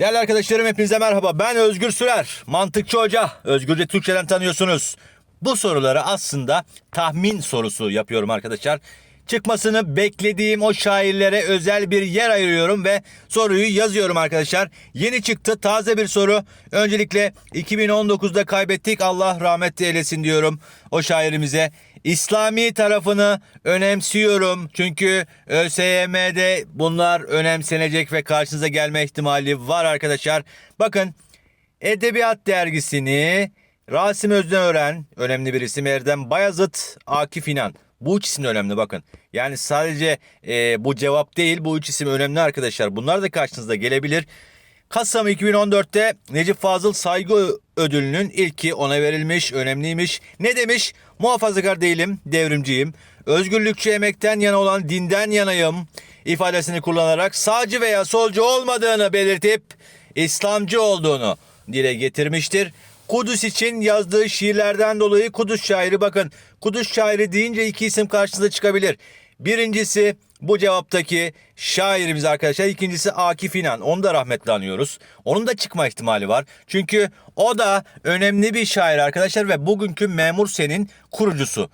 Değerli arkadaşlarım hepinize merhaba. Ben Özgür Sürer. Mantıkçı Hoca. Özgürce Türkçeden tanıyorsunuz. Bu soruları aslında tahmin sorusu yapıyorum arkadaşlar. Çıkmasını beklediğim o şairlere özel bir yer ayırıyorum ve soruyu yazıyorum arkadaşlar. Yeni çıktı taze bir soru. Öncelikle 2019'da kaybettik Allah rahmet eylesin diyorum o şairimize. İslami tarafını önemsiyorum. Çünkü ÖSYM'de bunlar önemsenecek ve karşınıza gelme ihtimali var arkadaşlar. Bakın Edebiyat dergisini Rasim Özdenören, önemli bir isim Erdem Bayazıt, Akif İnan. Bu üç isim önemli bakın. Yani sadece e, bu cevap değil bu üç isim önemli arkadaşlar. Bunlar da karşınıza gelebilir. Kasım 2014'te Necip Fazıl Saygı Ödülü'nün ilki ona verilmiş, önemliymiş. Ne demiş? Muhafazakar değilim, devrimciyim. Özgürlükçü emekten yana olan dinden yanayım ifadesini kullanarak sağcı veya solcu olmadığını belirtip İslamcı olduğunu dile getirmiştir. Kudüs için yazdığı şiirlerden dolayı Kudüs şairi bakın. Kudüs şairi deyince iki isim karşınıza çıkabilir. Birincisi bu cevaptaki şairimiz arkadaşlar. İkincisi Akif İnan. Onu da rahmetle anıyoruz. Onun da çıkma ihtimali var. Çünkü o da önemli bir şair arkadaşlar ve bugünkü Memur Sen'in kurucusu.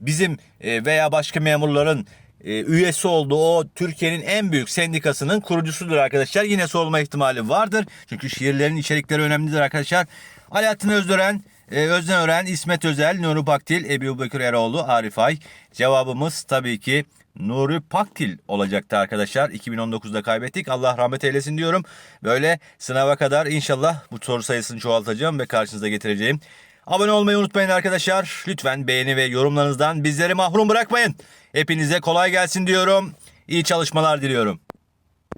Bizim e, veya başka memurların e, üyesi olduğu o Türkiye'nin en büyük sendikasının kurucusudur arkadaşlar. Yine sorulma ihtimali vardır. Çünkü şiirlerin içerikleri önemlidir arkadaşlar. Alaaddin Özdören, e, Özden Ören, İsmet Özel, Nuri Pakdil, Ebu Bekir Eroğlu, Arif Ay. Cevabımız tabii ki Nuri Pakdil olacaktı arkadaşlar. 2019'da kaybettik. Allah rahmet eylesin diyorum. Böyle sınava kadar inşallah bu soru sayısını çoğaltacağım ve karşınıza getireceğim. Abone olmayı unutmayın arkadaşlar. Lütfen beğeni ve yorumlarınızdan bizleri mahrum bırakmayın. Hepinize kolay gelsin diyorum. İyi çalışmalar diliyorum.